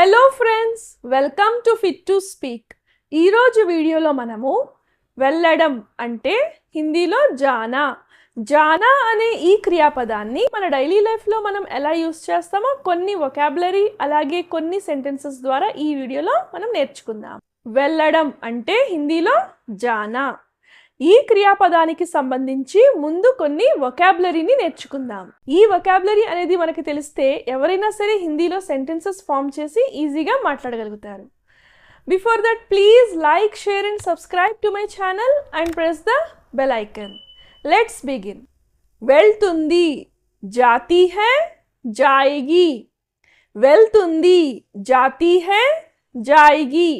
Hello friends welcome to fit to speak ఈరోజు వీడియోలో మనము వెళ్ళడం అంటే హిందీలో జానా. జానా అనే ఈ క్రియాపదాన్ని మన డైలీ లైఫ్లో మనం ఎలా యూస్ చేస్తామో కొన్ని వొకాబులరీ అలాగే కొన్ని సెంటెన్సెస్ ద్వారా ఈ వీడియోలో మనం నేర్చుకుందాం. వెళ్ళడం అంటే హిందీలో జానా. ఈ క్రియాపదానికి సంబంధించి ముందు కొన్ని వొకాబులరీని నేర్చుకుందాం. ఈ వొకాబులరీ అనేది మనకు తెలిస్తే ఎవరైనా సరే హిందీలో సెంటెన్సెస్ ఫామ్ చేసి ఈజీగా మాట్లాడగలుగుతారు. Before that please like share and subscribe to my channel and press the bell icon let's begin వెళ్తుంది జాతీ హై జాయిగి. వెళ్తుంది జాతీ హై జాయిగి.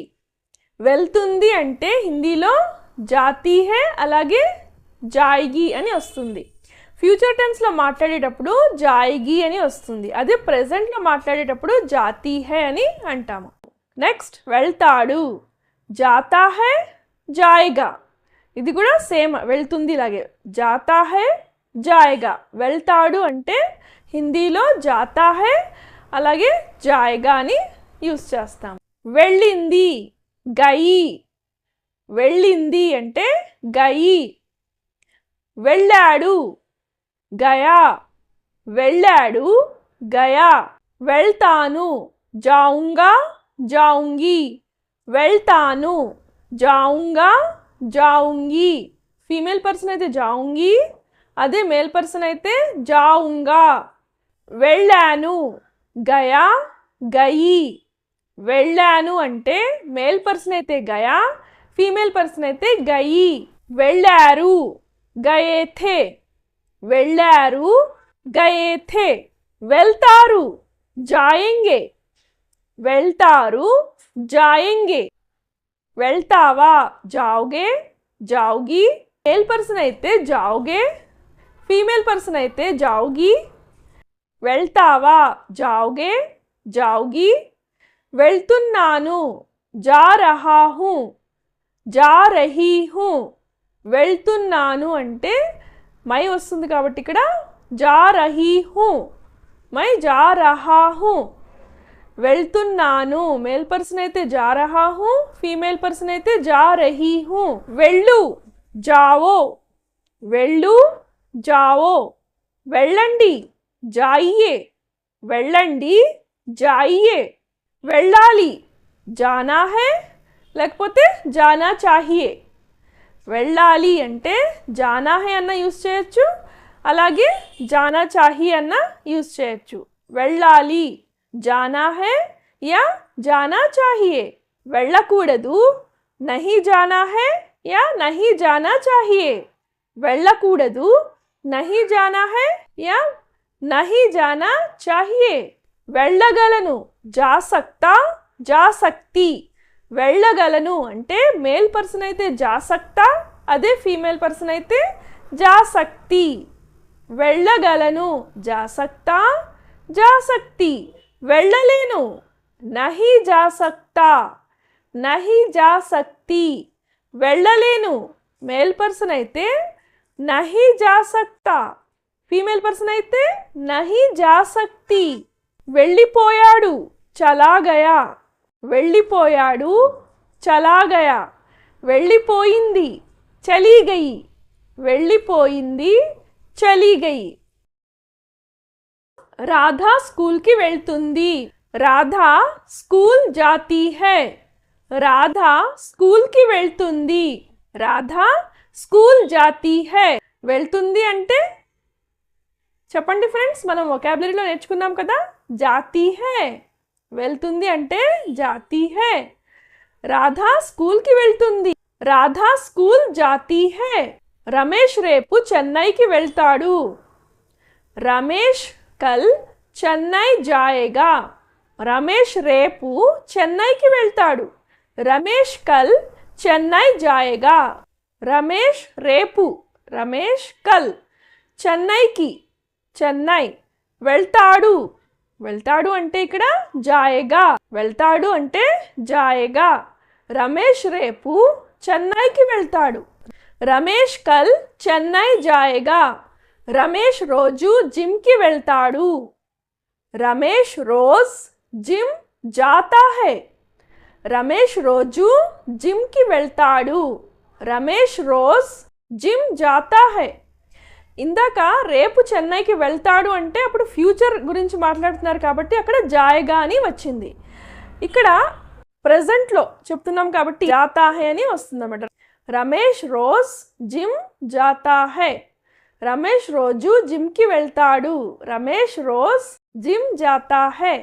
వెళ్తుంది అంటే హిందీలో జాతీ హే అలాగే జాయిగి అని వస్తుంది. ఫ్యూచర్ టెన్స్లో మాట్లాడేటప్పుడు జాయిగి అని వస్తుంది. అదే ప్రజెంట్లో మాట్లాడేటప్పుడు జాతీ హే అని అంటాము. నెక్స్ట్ వెళ్తాడు. జాతా హే జాయిగా. ఇది కూడా సేమ్ వెళ్తుంది ఇలాగే. జాతా హే జాయిగా. వెళ్తాడు అంటే హిందీలో జాతా హే అలాగే జాయిగా అని యూస్ చేస్తాం వెళ్ళింది గయి. వెళ్ళింది అంటే గయి. వెళ్ళాడు గయా. వెళ్ళాడు గయా. వెళ్తాను జాంగా జాంగి వెళ్తాను జావుంగా జాంగి ఫీమేల్ పర్సన్ అయితే జాంగి అదే మేల్ పర్సన్ అయితే జాంగా వెళ్ళాను గయా గయి. వెళ్ళాను అంటే మేల్ పర్సన్ అయితే గయా ఫీమేల్ పర్సన్ అయితే గయి వెళ్ళారు గయేథే వెళ్ళారు గయేథే వెళ్తారు జాయింగే వెళ్తారు జాయింగే. వెళ్తావా? జావుగే జావుగి. మేల్ పర్సన్ అయితే జావుగే ఫీమేల్ పర్సన్ అయితే జావుగి. వెళ్తావా? జావుగే జావుగి. వెళ్తున్నాను జా రహా హూ జా రహీ హూ వెళ్తున్నాను అంటే మై వస్తుంది కాబట్టి ఇక్కడ జా రహీ హూ మై జా రహా హూ వెళ్తున్నాను. మేల్ పర్సన్ అయితే జా రహా హూ ఫీమేల్ పర్సన్ అయితే జా రహీ హూ వెళ్ళు జావో వెళ్ళు జావో వెళ్ళండి జాయియే వెళ్ళండి జాయియే వెళ్ళాలి జానా హే లేకపోతే జానా చాహియే. వెళ్ళాలి అంటే జానా హే అన్న యూస్ చేయొచ్చు అలాగే జానా చాహియే అన్న యూస్ చేయొచ్చు. వెళ్ళాలి జానా హే యా జానా చాహియే. వెళ్ళకూడదు నహి జానా హే యా నహి జానా చాహియే. వెళ్ళకూడదు నహి జానా హే యా నహి జానా చాహియే. వెళ్ళగలను జా సక్తా జా సక్తి వెళ్ళగలను అంటే మేల్ పర్సన్ అయితే జాసక్త అదే ఫీమేల్ పర్సన్ అయితే జాసక్తి. వెళ్ళగలను జాసక్త జాసక్తి. వెళ్ళలేను నహి జాసక్త నహి జాసక్తి. వెళ్ళలేను మేల్ పర్సన్ అయితే నహి జాసక్త. ఫీమేల్ పర్సన్ అయితే నహి జాసక్తి. వెళ్ళిపోయాడు చలాగయా. వెళ్ళిపోయాడు చలాగయా. వెళ్ళిపోయింది చలీగయి వెళ్ళిపోయింది చలీగయి రాధా స్కూల్కి వెళ్తుంది. రాధా స్కూల్ జాతి హై. రాధా స్కూల్కి వెళ్తుంది. రాధా స్కూల్ జాతి హై. వెళ్తుంది అంటే? చెప్పండి ఫ్రెండ్స్ మనం ఒకాబులరీలో నేర్చుకున్నాం కదా? జాతి హై. వెళ్తుంది అంటే జాతి హే. రాధా స్కూల్కి వెళ్తుంది. రాధా స్కూల్ జాతి హే. రమేష్ రేపు చెన్నైకి వెళ్తాడు. రమేష్ కల్ చెన్నై జాయేగా. రమేష్ రేపు చెన్నైకి వెళ్తాడు. రమేష్ కల్ చెన్నై జాయేగా. రమేష్ రేపు రమేష్ కల్ చెన్నైకి చెన్నై వెళ్తాడు. వెళ్తాడు అంటే ఇక్కడ జాయేగా. వెళ్తాడు అంటే జాయేగా. రమేష్ రేపు చెన్నైకి వెళ్తాడు. రమేష్ కల్ చెన్నై జాయేగా. రమేష్ రోజు జిమ్కి వెళ్తాడు. రమేష్ రోజ్ జిమ్ జాతా హే. రమేష్ రోజు జిమ్కి వెళ్తాడు. రమేష్ రోజ్ జిమ్ జాతా హై. ఇందాక రేపు చెన్నైకి వెళ్తాడు అంటే అప్పుడు ఫ్యూచర్ గురించి మాట్లాడుతున్నారు కాబట్టి అక్కడ జాయగా అని వచ్చింది. ఇక్కడ ప్రజెంట్లో చెప్తున్నాం కాబట్టి జాతాహె అని వస్తుందన్నమాట. రమేష్ రోజ్ జిమ్ జాతా హై రమేష్ రోజు జిమ్కి వెళ్తాడు. రమేష్ రోజ్ జిమ్ జాతాహె.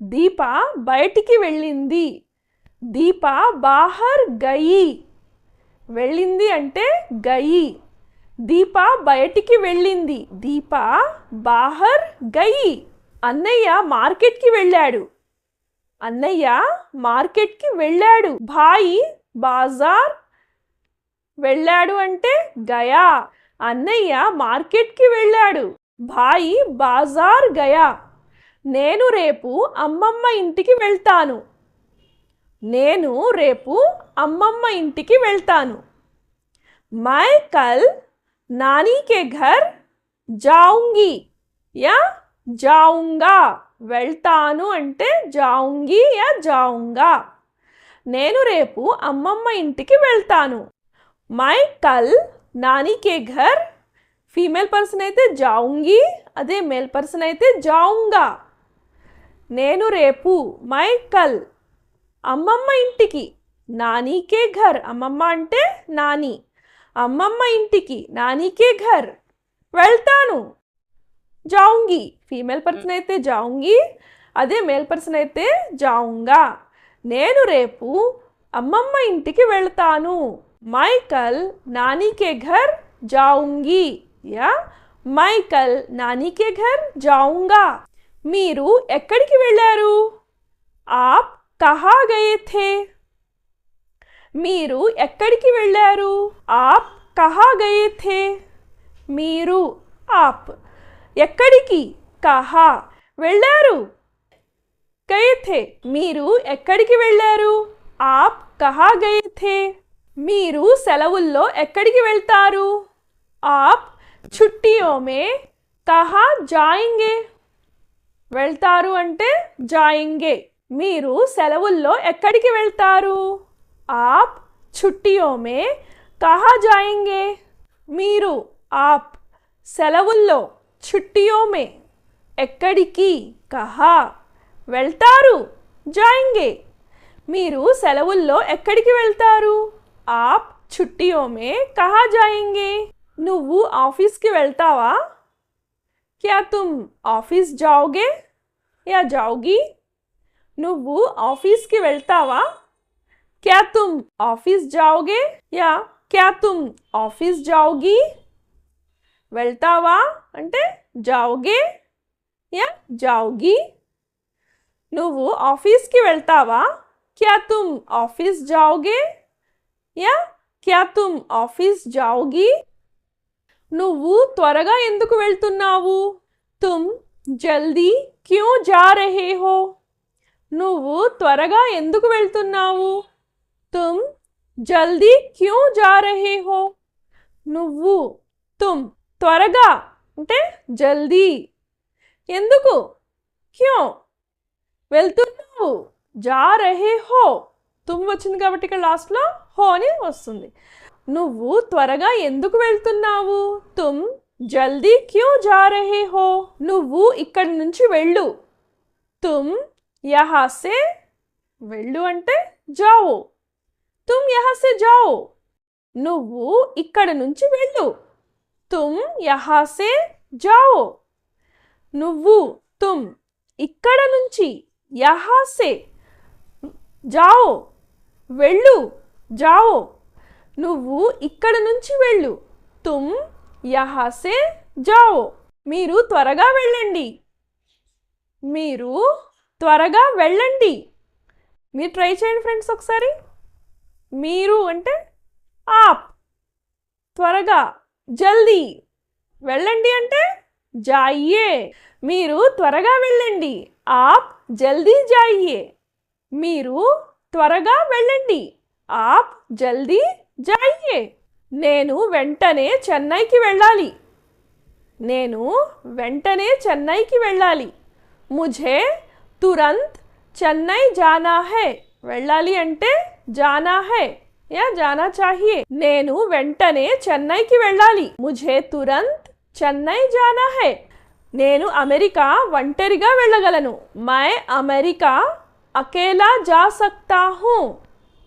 దీప బయటికి వెళ్ళింది. దీప బాహర్ గయి. వెళ్ళింది అంటే గయి. దీప బయటికి వెళ్ళింది. దీప బాహర్ గయి అన్నయ్య మార్కెట్కి వెళ్ళాడు. అన్నయ్య మార్కెట్కి వెళ్ళాడు. భాయి బాజార్ వెళ్ళాడు అంటే గయా. అన్నయ్య మార్కెట్కి వెళ్ళాడు. భాయి బాజార్ గయా. నేను రేపు అమ్మమ్మ ఇంటికి వెళ్తాను. నేను రేపు అమ్మమ్మ ఇంటికి వెళ్తాను. మై కల్ नानी के घर जाऊंगी या జావుంగా వెళ్తాను అంటే జావుంగి యా జావుంగా? నేను రేపు అమ్మమ్మ ఇంటికి వెళ్తాను. మై కల్ నానికే ఘర్ ఫీమేల్ పర్సన్ అయితే జావుంగి అదే మేల్ పర్సన్ అయితే జావుంగా? నేను రేపు మై కల్ అమ్మమ్మ ఇంటికి నానికే ఘర్ అమ్మమ్మ అంటే నాని. అమ్మమ్మ ఇంటికి నానీకే ఘర్. వెళ్తాను. జాంగి ఫీమేల్ పర్సన్ అయితే జాంగి అదే మేల్ పర్సన్ అయితే జాంగా నేను రేపు అమ్మమ్మ ఇంటికి వెళ్తాను. మైకల్ నానీకే ఘర్ జాంగి యా? మైకల్ నానీకే ఘర్ జాంగా మీరు ఎక్కడికి వెళ్ళారు? ఆప్ కహా గయే థే. మీరు ఎక్కడికి వెళ్ళారు? ఆప్ కహా గయే థే. మీరు ఆప్ ఎక్కడికి కహా వెళ్ళారు? గయే థే. మీరు ఎక్కడికి వెళ్ళారు? ఆప్ కహా గయే థే. మీరు సెలవుల్లో ఎక్కడికి వెళ్తారు? ఆప్ చుట్టియోమే కహా జాయింగే. వెళ్తారు అంటే జాయింగే. మీరు సెలవుల్లో ఎక్కడికి వెళ్తారు? ఆప్ छुट्टियों మే कहाँ जाएंगे? మీరు ఆప్ సెలవుల్లో చుట్టియోమే ఎక్కడికి కహా వెళ్తారు? జాయింగే. మీరు సెలవుల్లో ఎక్కడికి వెళ్తారు? ఆప్ చుట్టియోమే కహా జాయింగే నువ్వు ఆఫీస్కి వెళ్తావా? క్యా తుమ్ ఆఫీస్ జావుగే యా జావుగి నువ్వు ఆఫీస్కి వెళ్తావా? क्या तुम ऑफिस जाओगे या क्या तुम ఆఫీస్ జావుగి వెళ్తావా అంటే జావుగే యా జావుగి. నువ్వు ఆఫీస్కి వెళ్తావా? క్యా తుమ్ ఆఫీస్ జావుగే? యా క్యా తుమ్ ఆఫీస్ జావుగి? నువ్వు త్వరగా ఎందుకు వెళ్తున్నావు? తుమ్ జల్దీ క్యూ జా రహే హో? నువ్వు త్వరగా ఎందుకు వెళ్తున్నావు? తుమ్ జల్దీ క్యూ జా రహే హో నువ్వు తుమ్ త్వరగా అంటే జల్దీ. ఎందుకు? క్యూ? వెళ్తున్నావు. జా రహే హో. తుమ్ వచ్చింది కాబట్టి ఇక్కడ లాస్ట్లో హో అని వస్తుంది. నువ్వు త్వరగా ఎందుకు వెళ్తున్నావు? తుమ్ జల్దీ క్యూ జా రహే హో? నువ్వు ఇక్కడి నుంచి వెళ్ళు. తుమ్ యహాసే వెళ్ళు అంటే జావో. తుమ్ యహా నువ్వు ఇక్కడ నుంచి వెళ్ళు. తుమ్ యహాసే జావో నువ్వు తుమ్ ఇక్కడ నుంచి యహాసే జావో వెళ్ళు జావో. నువ్వు ఇక్కడ నుంచి వెళ్ళు. తుమ్ యహాసే జావో మీరు త్వరగా వెళ్ళండి. మీరు త్వరగా వెళ్ళండి. మీరు ట్రై చేయండి ఫ్రెండ్స్ ఒకసారి. మీరు అంటే ఆప్. త్వరగా జల్దీ. వెళ్ళండి అంటే జాయియే. మీరు త్వరగా వెళ్ళండి. ఆప్ జల్దీ జాయియే. మీరు త్వరగా వెళ్ళండి. ఆప్ జల్దీ జాయియే. నేను వెంటనే చెన్నైకి వెళ్ళాలి. నేను వెంటనే చెన్నైకి వెళ్ళాలి. ముఝే తురంత్ చెన్నై జానా హే వెళ్ళాలి అంటే జానా హే యా జానా చాహియే. నేను వెంటనే చెన్నైకి వెళ్ళాలి. ముఝే తురంత్ చెన్నై జానా హే. నేను అమెరికా ఒంటరిగా వెళ్ళగలను. మై అమెరికా అకేలా జా సక్తా హూ.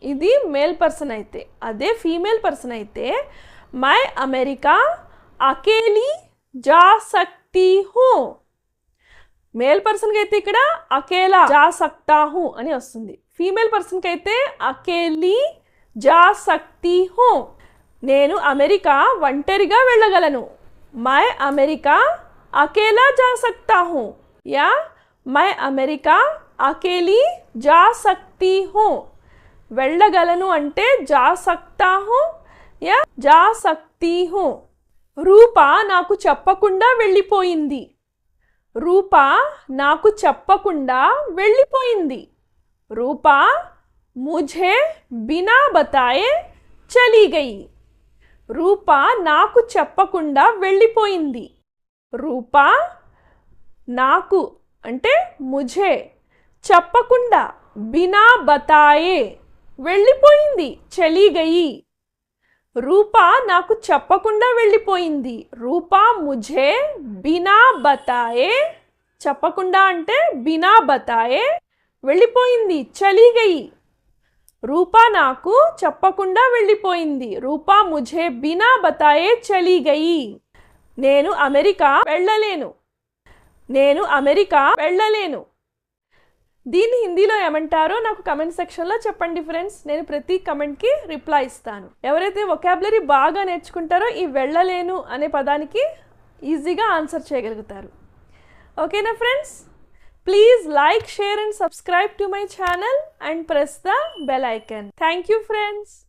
ఇది మేల్ పర్సన్ అయితే అదే ఫీమేల్ పర్సన్ అయితే మై అమెరికా అకేలీ జా సక్తి హూ. మేల్ పర్సన్కి అయితే ఇక్కడ అకేలా జా సక్తా హూ అని వస్తుంది. ఫీమేల్ పర్సన్కి అయితే అకేలీ జా సక్తి హో. నేను అమెరికా ఒంటరిగా వెళ్ళగలను. మై అమెరికా అకేలా జా సక్తా హూ. యా మై అమెరికా అకేలీ జా సక్తి హూ. వెళ్ళగలను అంటే జా సక్తా హూ యా జా సక్తి హూ. రూప నాకు చెప్పకుండా వెళ్ళిపోయింది. రూప నాకు చెప్పకుండా వెళ్ళిపోయింది. రూప मुझे బినా బతాయే చలి గయి రూపా నాకు చెప్పకుండా వెళ్ళిపోయింది రూపా నాకు అంటే ముఝే చెప్పకుండా బినా బతాయే వెళ్ళిపోయింది చలి గయి రూప నాకు చెప్పకుండా వెళ్ళిపోయింది రూపా ముఝే బినా బతాయే చెప్పకుండా అంటే బినా బతాయే వెళ్ళిపోయింది చలిగయి రూపా నాకు చెప్పకుండా వెళ్ళిపోయింది. రూపా ముఝే బినా బతాయే చలిగయి నేను అమెరికా వెళ్ళలేను. నేను అమెరికా వెళ్ళలేను. దీన్ని హిందీలో ఏమంటారో నాకు కమెంట్ సెక్షన్లో చెప్పండి ఫ్రెండ్స్ నేను ప్రతి కమెంట్కి రిప్లై ఇస్తాను. ఎవరైతే ఒకాబులరీ బాగా నేర్చుకుంటారో ఈ వెళ్ళలేను అనే పదానికి ఈజీగా ఆన్సర్ చేయగలుగుతారు. ఓకేనా friends Please like, share and subscribe to my channel and press the bell icon. Thank you friends.